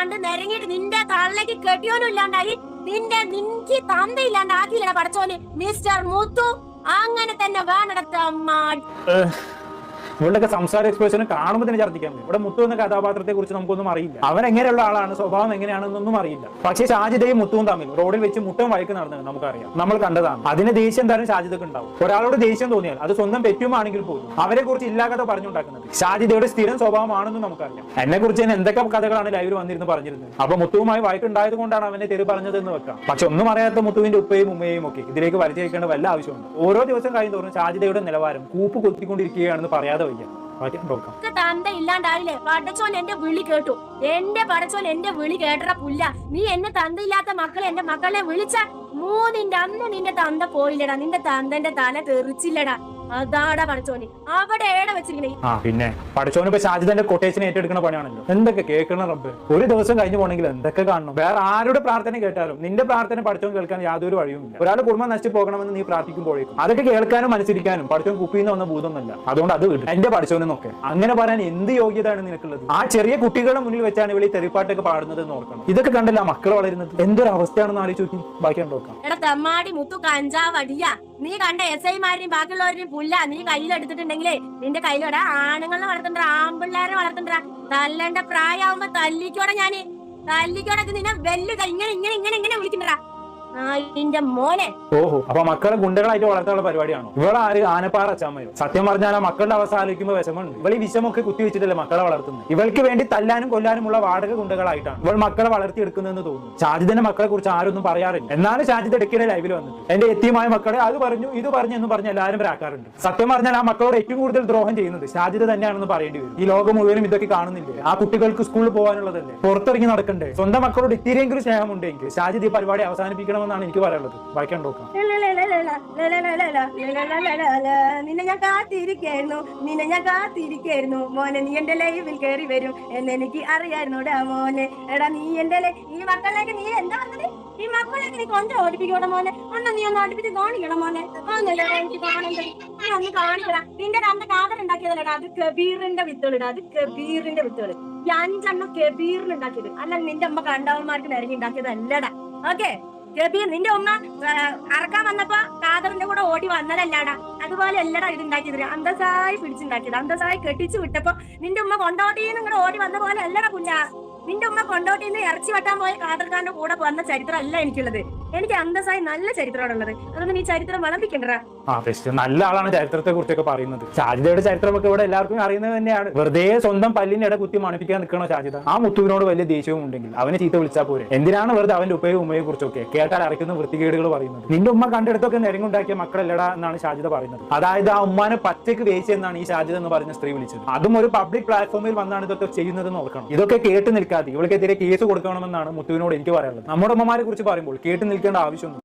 കണ്ട് നിരങ്ങിട്ട് നിന്റെ തള്ളക്ക് കെട്ടിയോനും ഇല്ലാണ്ടായി. നിന്റെ നിൻക്ക് തന്തയില്ലാണ്ടാക്കിയില്ല പടച്ചോന്. മിസ്റ്റർ മുത്തു അങ്ങനെ തന്നെ വേണടത്ത അമ്മ സംസാര എക്സ്പ്രഷനും കാണുമ്പോൾ തന്നെ ഛർദ്ദിക്കാൻ ഇവിടെ മുത്തു എന്ന കഥാപാത്രത്തെ കുറിച്ച് നമുക്കൊന്നും അറിയില്ല. അവൻ എങ്ങനെയുള്ള ആളാണ് സ്വഭാവം എങ്ങനെയാണെന്നൊന്നും അറിയില്ല. പക്ഷേ ഷാജിദയും മുത്തുവും തമ്മിൽ റോഡിൽ വെച്ച് മുട്ടും വഴക്ക് നടന്നത് നമുക്കറിയാം. നമ്മൾ കണ്ടതാണ്. അതിന് ദേഷ്യം എന്തായാലും ഷാജിദക്ക് ഉണ്ടാവും. ഒരാളോട് ദേഷ്യം തോന്നിയാൽ അത് സ്വന്തം പെറ്റുമാണെങ്കിൽ പോലും അവരെ കുറിച്ച് ഇല്ലാകഥ പറഞ്ഞുണ്ടാക്കുന്നത് ഷാജിദയുടെ സ്ഥിരം സ്വഭാവമാണെന്ന് നമുക്കറിയാം. എന്നെ കുറിച്ച് ഞാൻ എന്തൊക്കെ കഥകളാണ് ലൈവിൽ വന്നിരുന്നു പറഞ്ഞിരുന്നത്? അപ്പൊ മുത്തുവുമായി വഴക്കുണ്ടായത് കൊണ്ടാണ് അവനെ തെറി പറഞ്ഞതെന്ന് വെക്കാം. പക്ഷെ ഒന്നും അറിയാത്ത മുത്തുവിന്റെ ഉപ്പയും ഉമ്മയും ഒക്കെ ഇതിലേക്ക് വലിച്ചേക്കേണ്ട വല്ല ആവശ്യമുണ്ട്. ഓരോ ദിവസം കഴിയും തോറും ഷാജിദയുടെ നിലവാരം കൂപ്പ് കൊത്തിക്കൊണ്ടിരിക്കുകയാണെന്ന് പറയാതെ തന്ത ഇല്ലാണ്ടായില്ലേ? പടച്ചോൻ എന്റെ വിളി കേട്ടു. എന്റെ പടച്ചോൻ എന്റെ വിളി കേട്ടറ പുല്ല നീ എന്നെ തന്തയില്ലാത്ത മക്കളെ എന്റെ മക്കളെ വിളിച്ച മൂന്നിന്റെ അന്ന് നിന്റെ തന്ത പോയില്ലടാ. നിന്റെ തന്തന്റെ തല തെറിച്ചില്ലടാ. അതാടാ പടച്ചോന്. അവിടെ ഏടെ വെച്ചിരിക്കണേ? ആ പിന്നെ പഠിച്ചോന് ഇപ്പൊ ഷാജിദന്റെ കൊട്ടേഷൻ ഏറ്റെടുക്കുന്ന പണിയാണല്ലോ. എന്തൊക്കെ കേൾക്കണം റബ്ബ്? ഒരു ദിവസം കഴിഞ്ഞു പോണെങ്കിൽ എന്തൊക്കെ കാണണം? വേറെ ആരുടെ പ്രാർത്ഥന കേട്ടാലും നിന്റെ പ്രാർത്ഥന പഠിച്ചോൻ കേൾക്കാൻ യാതൊരു വഴിയുമില്ല ഒരാൾ കുടുംബം നശിച്ചു പോകണമെന്ന് നീ പ്രാർത്ഥിക്കുമ്പോഴേക്കും അതൊക്കെ കേൾക്കാനും മനസ്സിരിക്കാനും പഠിച്ചോൻ കുപ്പിന്ന് വന്ന ഭൂതമല്ല. അതുകൊണ്ട് അത് വിടും എന്റെ പഠിച്ചോനെന്നൊക്കെ അങ്ങനെ പറയാൻ എന്ത് യോഗ്യതയാണ് നിനക്കുള്ളത്? ആ ചെറിയ കുട്ടികളുടെ മുന്നിൽ വെച്ചാണ് ഇവളി തെറിപ്പാട്ടൊക്കെ പാടുന്നത് എന്ന് ഓർക്കണം. ഇതൊക്കെ കണ്ടല്ല മക്കൾ വളരുന്നത്? എന്തൊരു അവസ്ഥയാണെന്ന് ആലോചിച്ച് നോക്കി. ബാക്കി നോക്കാം. എടാ തമ്മാടി മുത്തു കഞ്ചാവ് അടിയ നീ കണ്ട എസ് ഐമാരെയും ബാക്കിയുള്ളവരെയും പുല്ല. നീ കയ്യിലെടുത്തിട്ടുണ്ടെങ്കിലേ നിന്റെ കയ്യിലോടെ ആണുങ്ങളെ വളർത്തണ്ട ആമ്പിള്ളേരെ വളർത്തണ്ട തല്ലണ്ട പ്രായമാവുമ്പോ തല്ലിക്കോടെ ഞാൻ. തല്ലിക്കോടെ നിന്നെ വെല്ലു ഇങ്ങനെ ഇങ്ങനെ ഇങ്ങനെ ഇങ്ങനെ വിളിക്കണ്ടടാ നിന്റെ മോനെ. ഓഹോ അപ്പൊ മക്കളെ ഗുണ്ടകളായിട്ട് വളർത്താനുള്ള പരിപാടിയാണോ? ഇവിടെ ആര്? ആനപ്പാറ അച്ചാമ്മയോ? സത്യം പറഞ്ഞാൽ ആ മക്കളുടെ അവസ്ഥ ആലോചിക്കുമ്പോൾ വിഷമമുണ്ട്. ഇവൾ ഈ വിഷമൊക്കെ കുത്തിവെച്ചിട്ടല്ലേ മക്കളെ വളർത്തുന്നത് ഇവൾക്ക് വേണ്ടി തല്ലാനും കൊല്ലാനുമുള്ള വാടക ഗുണ്ടകളായിട്ടാണ് ഇവൾ മക്കളെ വളർത്തിയെടുക്കുന്നതെന്ന് തോന്നുന്നു. ഷാജിദിന്റെ മക്കളെ കുറിച്ച് ആരൊന്നും പറയാറില്ല. എന്നാലും ഷാജിദ് ഇടയ്ക്കിടെ ലൈവിൽ വന്നിട്ട് എന്റെ എത്തിയമായ മക്കളെ അത് പറഞ്ഞു ഇത് പറഞ്ഞു എന്ന് പറഞ്ഞ് എല്ലാവരും പ്രാക്കാറുണ്ട് സത്യം പറഞ്ഞാൽ ആ മക്കളോട് ഏറ്റവും കൂടുതൽ ദ്രോഹം ചെയ്യുന്നത് ഷാജിദ് തന്നെയാണെന്ന് പറയേണ്ടി വരും. ഈ ലോകം മുഴുവനും ഇതൊക്കെ കാണുന്നില്ല? ആ കുട്ടികൾക്ക് സ്കൂളിൽ പോകാനുള്ളതല്ലേ? പുറത്തിറങ്ങി നടക്കണ്ടേ? സ്വന്തം മക്കളോട് ഇത്തിരിയെങ്കിലും സ്നേഹമുണ്ടെങ്കിൽ ഷാജിദ് ഈ പരിപാടി അവസാനിപ്പിക്കണമെന്നാണ് എനിക്ക് പറയാനുള്ളത്. വായിക്കാൻ നോക്കാം. നിന്നെ ഞാൻ കാത്തിരിക്കായിരുന്നു. നിന്നെ ഞാൻ കാത്തിരിക്കായിരുന്നു. മോനെ നീ എന്റെ ലൈവിൽ കയറി വരും എന്ന് എനിക്ക് അറിയായിരുന്നുടാ മോനെ. എടാ നീ എന്റെ ഈ മക്കളിലേക്ക് നീ എന്താ പറഞ്ഞത്? ഈ മക്കളേക്ക് നീ കൊഞ്ചം ഓടിപ്പിക്കണം മോനെ. ഒന്ന് നീ ഒന്ന് ഓടിപ്പിച്ച് കാണിക്കണം മോനെ. ഒന്നല്ലേ എനിക്ക് കാണണ്ടത് നീ ഒന്ന് കാണിക്കണം നിന്റെ രണ്ട് കാതൽ ഉണ്ടാക്കിയതല്ലടാ. അത് കബീറിന്റെ വിത്തുകളിടാ. അത് കബീറിന്റെ വിത്തുകൾ ഈ അഞ്ചെണ്ണം കബീറിന് ഉണ്ടാക്കിയത് അല്ല നിന്റെ അമ്മ കണ്ടവന്മാർക്ക് നിരങ്ങി ഉണ്ടാക്കിയതല്ലടാ. ഓക്കെ? കബീർ നിന്റെ ഉമ്മ അറക്കാൻ വന്നപ്പോ കാതറിന്റെ കൂടെ ഓടി വന്നതല്ലാടാ. അതുപോലെ അല്ലടാ ഇത് ഉണ്ടാക്കിയത് അന്തസായി പിടിച്ചുണ്ടാക്കിയത്. അന്തസായി കെട്ടിച്ചു വിട്ടപ്പോ നിന്റെ ഉമ്മ കൊണ്ടോട്ടിന്ന് ഇങ്ങോട്ട് ഓടി വന്ന പോലെ അല്ലടാ കുഞ്ഞാ. നിന്റെ ഉമ്മ കൊണ്ടോട്ടിന്ന് ഇറച്ചി വെട്ടാൻ പോയ കാതർഖാന്റെ കൂടെ വന്ന ചരിത്രം അല്ല എനിക്കുള്ളത്. എനിക്ക് അന്തസായി നല്ല ചരിത്രമാണുള്ളത് അതൊന്നും ഈ ചരിത്രം വിളമ്പിക്കണ്ടടാ ആ നല്ല ആളാണ് ചരിത്രത്തെ കുറിച്ചൊക്കെ പറയുന്നത്. ഷാജിതയുടെ ചരിത്രമൊക്കെ ഇവിടെ എല്ലാവർക്കും അറിയുന്നത് തന്നെയാണ്. വെറുതെ സ്വന്തം പല്ലിന്റെ ഇട കുത്തി മണിപ്പിക്കാൻ നിൽക്കണോ ഷാജിത ആ മുത്തുവിനോട് വലിയ ദേഷ്യവും ഉണ്ടെങ്കിൽ അവനെ ചീത്ത വിളിച്ചാൽ പോരെ. എന്തിനാണ് വെറുതെ അവന്റെ ഉപ്പയും ഉമ്മയെ കുറിച്ചൊക്കെ കേട്ടാൽ അറിയിക്കുന്ന വൃത്തികേടുകൾ പറയുന്നത്? നിന്റെ ഉമ്മ കണ്ടെടുത്തൊക്കെ നിരങ്ങുണ്ടാക്കിയ മക്കളല്ലടാ എന്നാണ് ഷാജിത പറയുന്നത്. അതായത് ആ ഉമ്മാനെ പച്ചയ്ക്ക് വേശി എന്നാണ് ഈ ഷാജിത എന്ന് പറഞ്ഞ സ്ത്രീ വിളിച്ചത്. അതും ഒരു പബ്ലിക് പ്ലാറ്റ്ഫോമിൽ വന്നാണ് ഇതൊക്കെ ചെയ്യുന്നത് ഓർക്കണം. ഇതൊക്കെ കേട്ട് നിൽക്കാതെ ഇവൾക്കെതിരെ കേസ് കൊടുക്കണമെന്നാണ് മുത്തുവിനോട് എനിക്ക് പറയാനുള്ളത്. നമ്മുടെ ഉമ്മമാരെ കുറിച്ച് പറയുമ്പോൾ കേട്ട് നിൽക്കേണ്ട ആവശ്യമൊന്നും